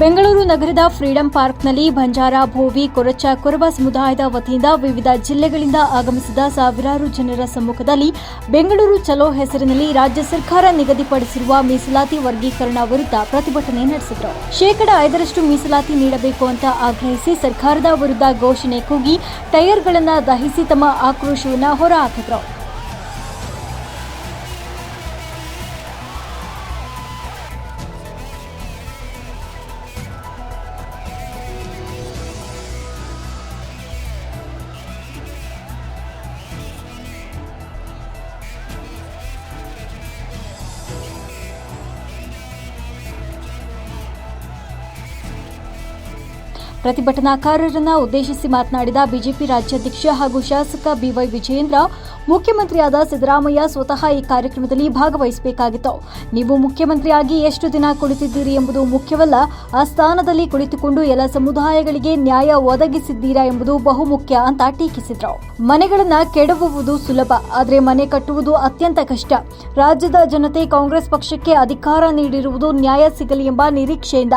ಬೆಂಗಳೂರು ನಗರದ ಫ್ರೀಡಂ ಪಾರ್ಕ್ನಲ್ಲಿ ಬಂಜಾರ ಭೋವಿ, ಕೊರಚ, ಕೊರಬ ಸಮುದಾಯದ ವತಿಯಿಂದ ವಿವಿಧ ಜಿಲ್ಲೆಗಳಿಂದ ಆಗಮಿಸಿದ ಸಾವಿರಾರು ಜನರ ಸಮ್ಮುಖದಲ್ಲಿ ಬೆಂಗಳೂರು ಚಲೋ ಹೆಸರಿನಲ್ಲಿ ರಾಜ್ಯ ಸರ್ಕಾರ ನಿಗದಿಪಡಿಸಿರುವ ಮೀಸಲಾತಿ ವರ್ಗೀಕರಣ ವಿರುದ್ಧ ಪ್ರತಿಭಟನೆ ನಡೆಸಿದರು. ಶೇಕಡ ಐದರಷ್ಟು ಮೀಸಲಾತಿ ನೀಡಬೇಕು ಅಂತ ಆಗ್ರಹಿಸಿ ಸರ್ಕಾರದ ವಿರುದ್ಧ ಘೋಷಣೆ ಕೂಗಿ ಟೈರ್ಗಳನ್ನು ದಹಿಸಿ ತಮ್ಮ ಆಕ್ರೋಶವನ್ನು ಹೊರಹಾಕಿದರು ಪ್ರತಿಭಟನಾಕಾರರನ್ನ ಉದ್ದೇಶಿಸಿ ಮಾತನಾಡಿದ ಬಿಜೆಪಿ ರಾಜ್ಯಾಧ್ಯಕ್ಷ ಹಾಗೂ ಶಾಸಕ ಬಿವೈ ವಿಜಯೇಂದ್ರ ಮುಖ್ಯಮಂತ್ರಿಯಾದ ಸಿದ್ದರಾಮಯ್ಯ ಸ್ವತಃ ಈ ಕಾರ್ಯಕ್ರಮದಲ್ಲಿ ಭಾಗವಹಿಸಬೇಕಾಗಿತ್ತು. ನೀವು ಮುಖ್ಯಮಂತ್ರಿಯಾಗಿ ಎಷ್ಟು ದಿನ ಕುಳಿತಿದ್ದೀರಿ ಎಂಬುದು ಮುಖ್ಯವಲ್ಲ, ಆ ಸ್ಥಾನದಲ್ಲಿ ಕುಳಿತುಕೊಂಡು ಎಲ್ಲ ಸಮುದಾಯಗಳಿಗೆ ನ್ಯಾಯ ಒದಗಿಸಿದ್ದೀರಾ ಎಂಬುದು ಬಹುಮುಖ್ಯ ಅಂತ ಟೀಕಿಸಿದ್ರು. ಮನೆಗಳನ್ನ ಕೆಡವುವುದು ಸುಲಭ, ಆದರೆ ಮನೆ ಕಟ್ಟುವುದು ಅತ್ಯಂತ ಕಷ್ಟ. ರಾಜ್ಯದ ಜನತೆ ಕಾಂಗ್ರೆಸ್ ಪಕ್ಷಕ್ಕೆ ಅಧಿಕಾರ ನೀಡಿರುವುದು ನ್ಯಾಯ ಸಿಗಲಿ ಎಂಬ ನಿರೀಕ್ಷೆಯಿಂದ.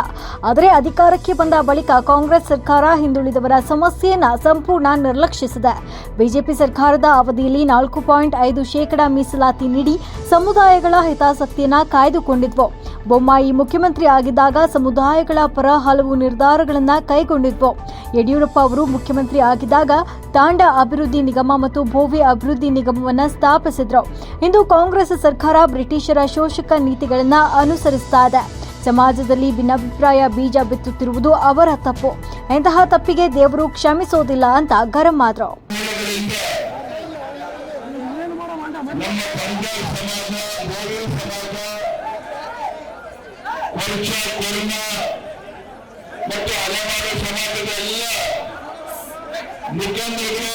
ಆದರೆ ಅಧಿಕಾರಕ್ಕೆ ಬಂದ ಬಳಿಕ ಕಾಂಗ್ರೆಸ್ ಸರ್ಕಾರ ಹಿಂದುಳಿದವರ ಸಮಸ್ಯೆಯನ್ನ ಸಂಪೂರ್ಣ ನಿರ್ಲಕ್ಷಿಸಿದೆ. ಬಿಜೆಪಿ ಸರ್ಕಾರದ ಅವಧಿಯಲ್ಲಿ ನಾಲ್ಕು ಪಾಯಿಂಟ್ ಐದು ಶೇಕಡಾ ಮೀಸಲಾತಿ ನೀಡಿ ಸಮುದಾಯಗಳ ಹಿತಾಸಕ್ತಿಯನ್ನು ಕಾಯ್ದುಕೊಂಡಿದ್ವು. ಬೊಮ್ಮಾಯಿ ಮುಖ್ಯಮಂತ್ರಿ ಆಗಿದ್ದಾಗ ಸಮುದಾಯಗಳ ಪರ ಹಲವು ನಿರ್ಧಾರಗಳನ್ನು ಕೈಗೊಂಡಿದ್ವು. ಯಡಿಯೂರಪ್ಪ ಅವರು ಮುಖ್ಯಮಂತ್ರಿ ಆಗಿದ್ದಾಗ ತಾಂಡ ಅಭಿವೃದ್ಧಿ ನಿಗಮ ಮತ್ತು ಭೋವಿ ಅಭಿವೃದ್ಧಿ ನಿಗಮವನ್ನು ಸ್ಥಾಪಿಸಿದ್ರು. ಇಂದು ಕಾಂಗ್ರೆಸ್ ಸರ್ಕಾರ ಬ್ರಿಟಿಷರ ಶೋಷಕ ನೀತಿಗಳನ್ನು ಅನುಸರಿಸ್ತಾ ಇದೆ. ಸಮಾಜದಲ್ಲಿ ಭಿನ್ನಾಭಿಪ್ರಾಯ ಬೀಜ ಬಿತ್ತುತ್ತಿರುವುದು ಅವರ ತಪ್ಪು. ಇಂತಹ ತಪ್ಪಿಗೆ ದೇವರು ಕ್ಷಮಿಸೋದಿಲ್ಲ ಅಂತ ಗರಂ ಆದ್ರು. ನಮ್ಮ ಪಂಜಾಬ್ ಸಮಾಜ ಗೋವಿ ಸಮಾಜ ಕೊರ್ಚ ಕೊರ್ಮ ಮತ್ತು ಹಲವಾರು ಸಮಾಜದ ಎಲ್ಲ ಮುಖಂಡರು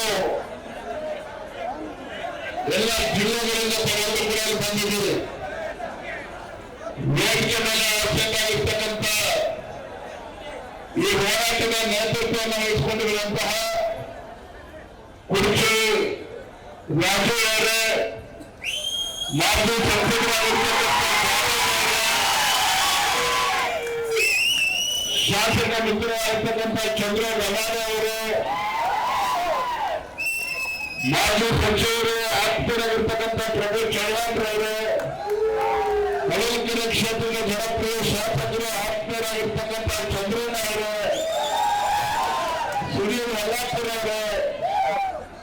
ಎಲ್ಲ ಜಿಲ್ಲೆಗಳಿಂದ ತಾವೆಲ್ಲರೂ ಕೂಡ ಇಲ್ಲಿ ಬಂದಿದ್ದೀರಿ ವೇದಿಕೆ ಮೇಲೆ ಅವಶ್ಯಕವಾಗಿರ್ತಕ್ಕಂಥ ಈ ಹೋರಾಟದ ನೇತೃತ್ವವನ್ನು ವಹಿಸಿಕೊಂಡಿರುವಂತಹ ಕುರ್ಚಿ ರಾಜು ಮಾಜಿ ಶಾಸಕ ಮಿತ್ರವಾಗಿರ್ತಕ್ಕಂಥ ಚಂದ್ರ ಗಮಾನ ಅವರು, ಮಾಜಿ ಸಚಿವರು ಆಪ್ತರಾಗಿರ್ತಕ್ಕಂಥ ಪ್ರಭು ಚೌಹಾಣ್ರವರು ಹೊಳಲ್ಕೆರೆ ಕ್ಷೇತ್ರದ ಜನಪ್ರಿಯ ಶಾಸಕರು ಆಪ್ತರಾಗಿರ್ತಕ್ಕಂಥ ಚಂದ್ರಣ್ಣ ಅವರು, ಸುನೀಲ್ ಮಲ್ಲಾಪುರ ಅವರು,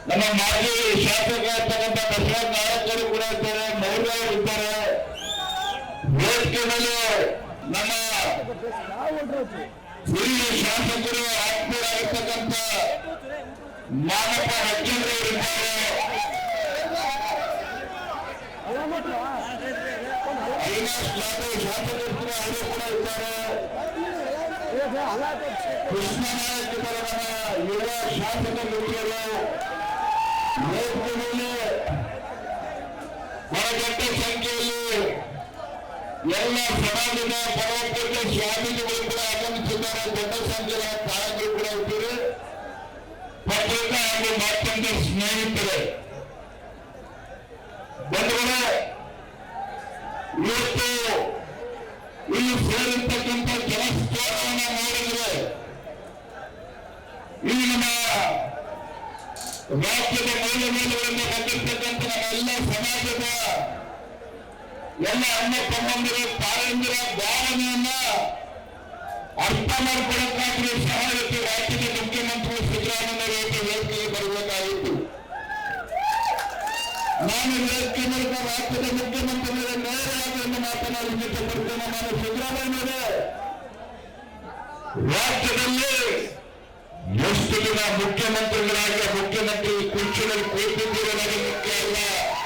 ನಮ್ಮ ಮಾಜಿ ಶಾಸಕ ಇರ್ತಕ್ಕಂಥ ಬಸವರಾಜ ನಾಯಕರು ಕೂಡ ಇದ್ದಾರೆ ಮೌರ್ಯ ಅವರು ಇದ್ದಾರೆ ವೇದಿಕೆ ಮೇಲೆ ನಮ್ಮ ಹಿರಿಯ ಶಾಸಕರು ಆತ್ಮೀಯರಾಗಿರ್ತಕ್ಕಂಥ ಮಾನಪ್ಪ ಹಚ್ಚಂದ್ರ ಅವಿನಾಶ್ ಜಾಧವ್ ಶಾಸಕರು ಕೂಡ ಅವರು ಕೂಡ ಇದ್ದಾರೆ ಕೃಷ್ಣ ನಾಯಕ್ ಇದ್ದಾರೆ ನಮ್ಮ ಯುವ ಶಾಸಕ ಮಿತ್ರರು ಎಲ್ಲ ಸಮಾಜದ ಪರವರ್ತಕ ಸ್ವಾಮೀಜಿಗಳು ಕೂಡ ಆಗಮಿಸಿದ್ದಾರೆ. ದೊಡ್ಡ ಸಂಖ್ಯೆಯ ತಾಯಕರು ಕೂಡ ಇದ್ದೀರಿ ಪತ್ರಿಕಾ ಹಾಗೂ ಮಾಧ್ಯಮದ ಸ್ನೇಹಿತರೆ, ಬಂಧುಗಳೇ, ಇವತ್ತು ಇಲ್ಲಿ ಸೇರಿರ್ತಕ್ಕಂಥ ಜನಸ್ಫೋಟವನ್ನು ನೋಡಿದ್ರೆ ಇಲ್ಲಿ ನಮ್ಮ ರಾಜ್ಯದ ಮೂಲ ಮೂಲಗಳಿಂದ ಬಂದಿರತಕ್ಕಂಥ ನಮ್ಮೆಲ್ಲ ಸಮಾಜದ ಎಲ್ಲ ಅಣ್ಣ ತಮ್ಮಂದಿರ ತಾಯಂದಿರ ಭಾವನೆಯನ್ನ ಅರ್ಥ ಮಾಡಿಕೊಳ್ಳಕ್ಕಾಗಿ ಸಹ ಇವತ್ತು ರಾಜ್ಯದ ಮುಖ್ಯಮಂತ್ರಿ ಸಿದ್ದರಾಮಯ್ಯ ಅವರ ವೇದಿಕೆಗೆ ಬರಬೇಕಾಗಿತ್ತು ನಾನು ವೇದಿಕೆ ಮೂಲಕ ರಾಜ್ಯದ ಮುಖ್ಯಮಂತ್ರಿಗಳ ನೇರವಾಗಿ ಒಂದು ಮಾತನಾಡಿ ಇಷ್ಟಪಡ್ತೇನೆ ನಾನು ಸಿದ್ದರಾಮಯ್ಯನವರೇ ರಾಜ್ಯದಲ್ಲಿ ಎಷ್ಟು ದಿನ ಮುಖ್ಯಮಂತ್ರಿಗಳಾಗಿ ಮುಖ್ಯಮಂತ್ರಿ ಕುರ್ಚಿನಲ್ಲಿ ಕುಳಿತಿದ್ದೀರನ್ನೋದು ಮುಖ್ಯ ಅಲ್ಲ ಎಷ್ಟು ದಿನ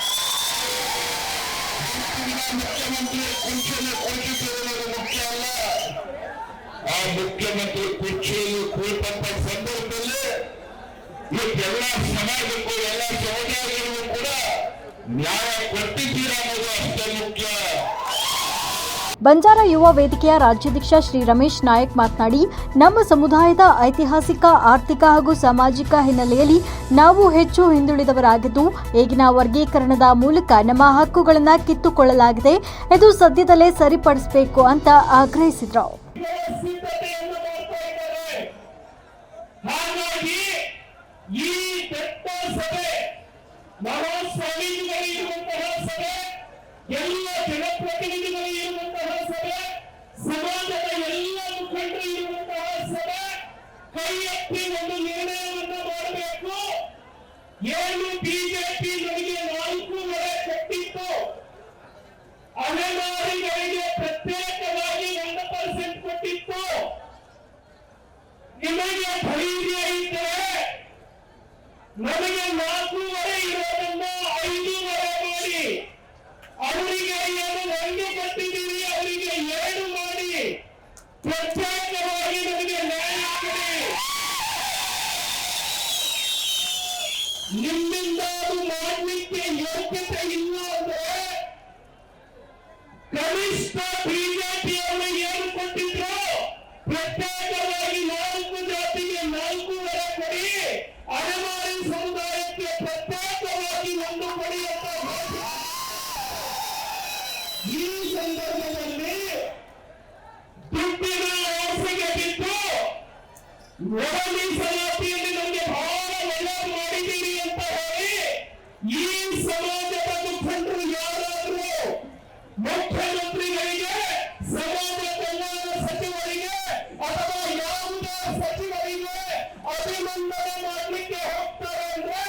ಮುಖ್ಯಮಂತ್ರಿ ಕುರ್ಚಿಯಲ್ಲಿ ಕುಳಿತಿದ್ದೀರನ್ನೋದು ಮುಖ್ಯ ಅಲ್ಲ ಆ ಮುಖ್ಯಮಂತ್ರಿ ಕುರ್ಚಿಯಲ್ಲಿ ಕುಳಿತಂತ ಸಂದರ್ಭದಲ್ಲಿ ಇವತ್ತೆಲ್ಲ ಸಮಾಜಕ್ಕೂ ಎಲ್ಲ ಸಮುದಾಯಗಳಿಗೂ ಕೂಡ ನ್ಯಾಯ ಕೊಟ್ಟಿದ್ದೀರಾ ಅನ್ನೋದು ಅಷ್ಟೇ ಮುಖ್ಯ ಬಂಜಾರ ಯುವ ವೇದಿಕೆಯ ರಾಜ್ಯಾಧ್ಯಕ್ಷ ಶ್ರೀ ರಮೇಶ್ ನಾಯಕ್ ಮಾತನಾಡಿ, ನಮ್ಮ ಸಮುದಾಯದ ಐತಿಹಾಸಿಕ, ಆರ್ಥಿಕ ಹಾಗೂ ಸಾಮಾಜಿಕ ಹಿನ್ನೆಲೆಯಲ್ಲಿ ನಾವು ಹೆಚ್ಚು ಹಿಂದುಳಿದವರಾಗಿದ್ದು, ಈಗಿನ ವರ್ಗೀಕರಣದ ಮೂಲಕ ನಮ್ಮ ಹಕ್ಕುಗಳನ್ನು ಕಿತ್ತುಕೊಳ್ಳಲಾಗಿದೆ. ಇದು ಸದ್ಯದಲ್ಲೇ ಸರಿಪಡಿಸಬೇಕು ಅಂತ ಆಗ್ರಹಿಸಿದರು. ಎಲ್ಲ No ಮುಖ್ಯಮಂತ್ರಿಗಳಿಗೆ ಸಮಾಜ ಕಲ್ಯಾಣ ಸಚಿವರಿಗೆ ಅಥವಾ ಯಾವುದೇ ಸಚಿವರಿಗೆ ಅಭಿನಂದನೆ ಮಾಡಲಿಕ್ಕೆ ಹೋಗ್ತಾರೆ ಅಂದ್ರೆ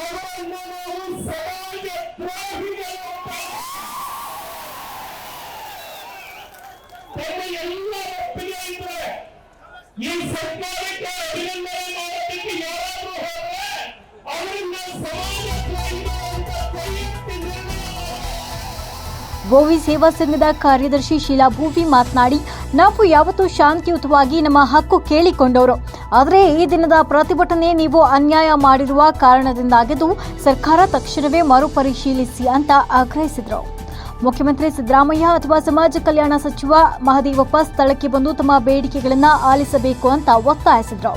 ಅವರನ್ನು ನಾವು ಸಮಾಜ ದ್ರೋಹಿಗಳು ಅಂತ ತಮ್ಮ ಎಲ್ಲ ಒಪ್ಪಿಗೆ ಇದ್ರೆ ಈ ಸರ್ಕಾರಕ್ಕೆ ಅಭಿನಂದನೆ ಗೋವಿ ಸೇವಾ ಸಂಘದ ಕಾರ್ಯದರ್ಶಿ ಶೀಲಾ ಭೂವಿ ಮಾತನಾಡಿ ನಾವು ಯಾವತ್ತೂ ಶಾಂತಿಯುತವಾಗಿ ನಮ್ಮ ಹಕ್ಕು ಕೇಳಿಕೊಂಡವರು ಆದರೆ ಈ ದಿನದ ಪ್ರತಿಭಟನೆ ನೀವು ಅನ್ಯಾಯ ಮಾಡಿರುವ ಕಾರಣದಿಂದಾಗಿದ್ದು ಸರ್ಕಾರ ತಕ್ಷಣವೇ ಮರುಪರಿಶೀಲಿಸಿ ಅಂತ ಆಗ್ರಹಿಸಿದರು ಮುಖ್ಯಮಂತ್ರಿ ಸಿದ್ದರಾಮಯ್ಯ ಅಥವಾ ಸಮಾಜ ಕಲ್ಯಾಣ ಸಚಿವ ಮಹದೇವಪ್ಪ ಸ್ಥಳಕ್ಕೆ ಬಂದು ತಮ್ಮ ಬೇಡಿಕೆಗಳನ್ನು ಆಲಿಸಬೇಕು ಅಂತ ಒತ್ತಾಯಿಸಿದರು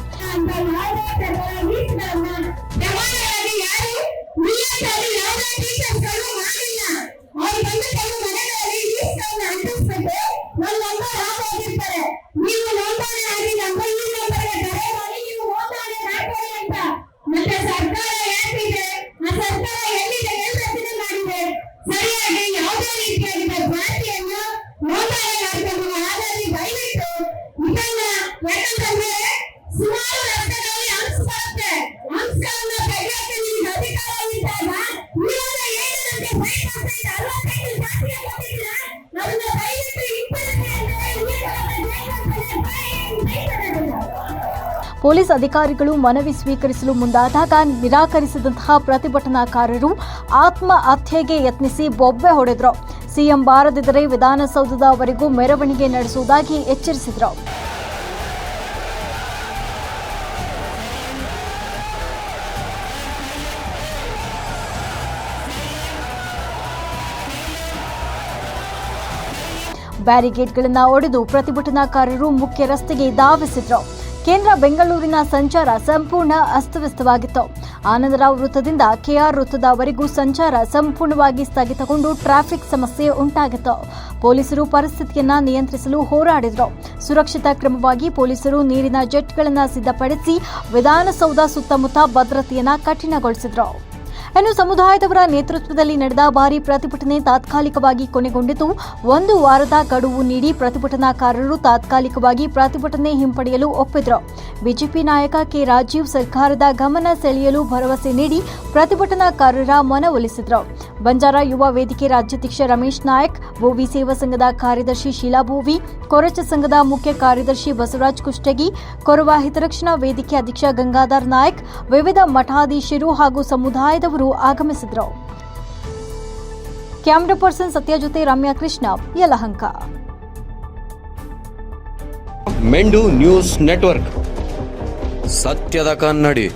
ಪೊಲೀಸ್ ಅಧಿಕಾರಿಗಳು ಮನವಿ ಸ್ವೀಕರಿಸಲು ಮುಂದಾದಾಗ ನಿರಾಕರಿಸಿದಂತಹ ಪ್ರತಿಭಟನಾಕಾರರು ಆತ್ಮಹತ್ಯೆಗೆ ಯತ್ನಿಸಿ ಬೊಬ್ಬೆ ಹೊಡೆದರು. ಸಿಎಂ ಬಾರದಿದ್ದರೆ ವಿಧಾನಸೌಧದವರೆಗೂ ಮೆರವಣಿಗೆ ನಡೆಸುವುದಾಗಿ ಎಚ್ಚರಿಸಿದರು. ಬ್ಯಾರಿಗೇಡ್ಗಳನ್ನು ಒಡೆದು ಪ್ರತಿಭಟನಾಕಾರರು ಮುಖ್ಯ ರಸ್ತೆಗೆ ಧಾವಿಸಿದ್ರು. ಕೇಂದ್ರ ಬೆಂಗಳೂರಿನ ಸಂಚಾರ ಸಂಪೂರ್ಣ ಅಸ್ತವ್ಯಸ್ತವಾಗಿತ್ತು. ಆನಂದರಾವ್ ವೃತ್ತದಿಂದ ಕೆಆರ್ ವೃತ್ತದವರೆಗೂ ಸಂಚಾರ ಸಂಪೂರ್ಣವಾಗಿ ಸ್ಥಗಿತಗೊಂಡು ಟ್ರಾಫಿಕ್ ಸಮಸ್ಯೆ ಉಂಟಾಗಿತ್ತು. ಪೊಲೀಸರು ಪರಿಸ್ಥಿತಿಯನ್ನ ನಿಯಂತ್ರಿಸಲು ಹೋರಾಡಿದ್ರು. ಸುರಕ್ಷಿತ ಕ್ರಮವಾಗಿ ಪೊಲೀಸರು ನೀರಿನ ಜೆಟ್ಗಳನ್ನು ಸಿದ್ಧಪಡಿಸಿ ವಿಧಾನಸೌಧ ಸುತ್ತಮುತ್ತ ಭದ್ರತೆಯನ್ನು ಕಠಿಣಗೊಳಿಸಿದ್ರು. ಇನ್ನು ಸಮುದಾಯದವರ ನೇತೃತ್ವದಲ್ಲಿ ನಡೆದ ಭಾರಿ ಪ್ರತಿಭಟನೆ ತಾತ್ಕಾಲಿಕವಾಗಿ ಕೊನೆಗೊಂಡಿತು. ಒಂದು ವಾರದ ಗಡುವು ನೀಡಿ ಪ್ರತಿಭಟನಾಕಾರರು ತಾತ್ಕಾಲಿಕವಾಗಿ ಪ್ರತಿಭಟನೆ ಹಿಂಪಡೆಯಲು ಒಪ್ಪಿದ್ರು. ಬಿಜೆಪಿ ನಾಯಕ ಕೆ ರಾಜೀವ್ ಸರ್ಕಾರದ ಗಮನ ಸೆಳೆಯಲು ಭರವಸೆ ನೀಡಿ ಪ್ರತಿಭಟನಾಕಾರರ ಮನವೊಲಿಸಿದ್ರು ಬಂಜಾರ ಯುವ ವೇದಿಕೆ ರಾಜ್ಯಾಧ್ಯಕ್ಷ ರಮೇಶ್ ನಾಯಕ್, ಭೋವಿ ಸೇವಾ ಸಂಘದ ಕಾರ್ಯದರ್ಶಿ ಶೀಲಾ ಭೋವಿ, ಕೊರಚ ಸಂಘದ ಮುಖ್ಯ ಕಾರ್ಯದರ್ಶಿ ಬಸವರಾಜ್ ಕುಷ್ಟಗಿ, ಕೊರವ ಹಿತರಕ್ಷಣಾ ವೇದಿಕೆ ಅಧ್ಯಕ್ಷ ಗಂಗಾಧರ್ ನಾಯಕ್, ವಿವಿಧ ಮಠಾಧೀಶರು ಹಾಗೂ ಸಮುದಾಯದವರು ಆಗಮಿಸಿದರು. ಕ್ಯಾಮ್ರಾ ಪರ್ಸನ್ ಸತ್ಯ ಜೊತೆ ರಮ್ಯಾ ಕೃಷ್ಣ ಯಲಹಂಕ. ಮೆಂಡು ನ್ಯೂಸ್ ನೆಟ್ವರ್ಕ್. ಸತ್ಯದ ಕನ್ನಡಿ.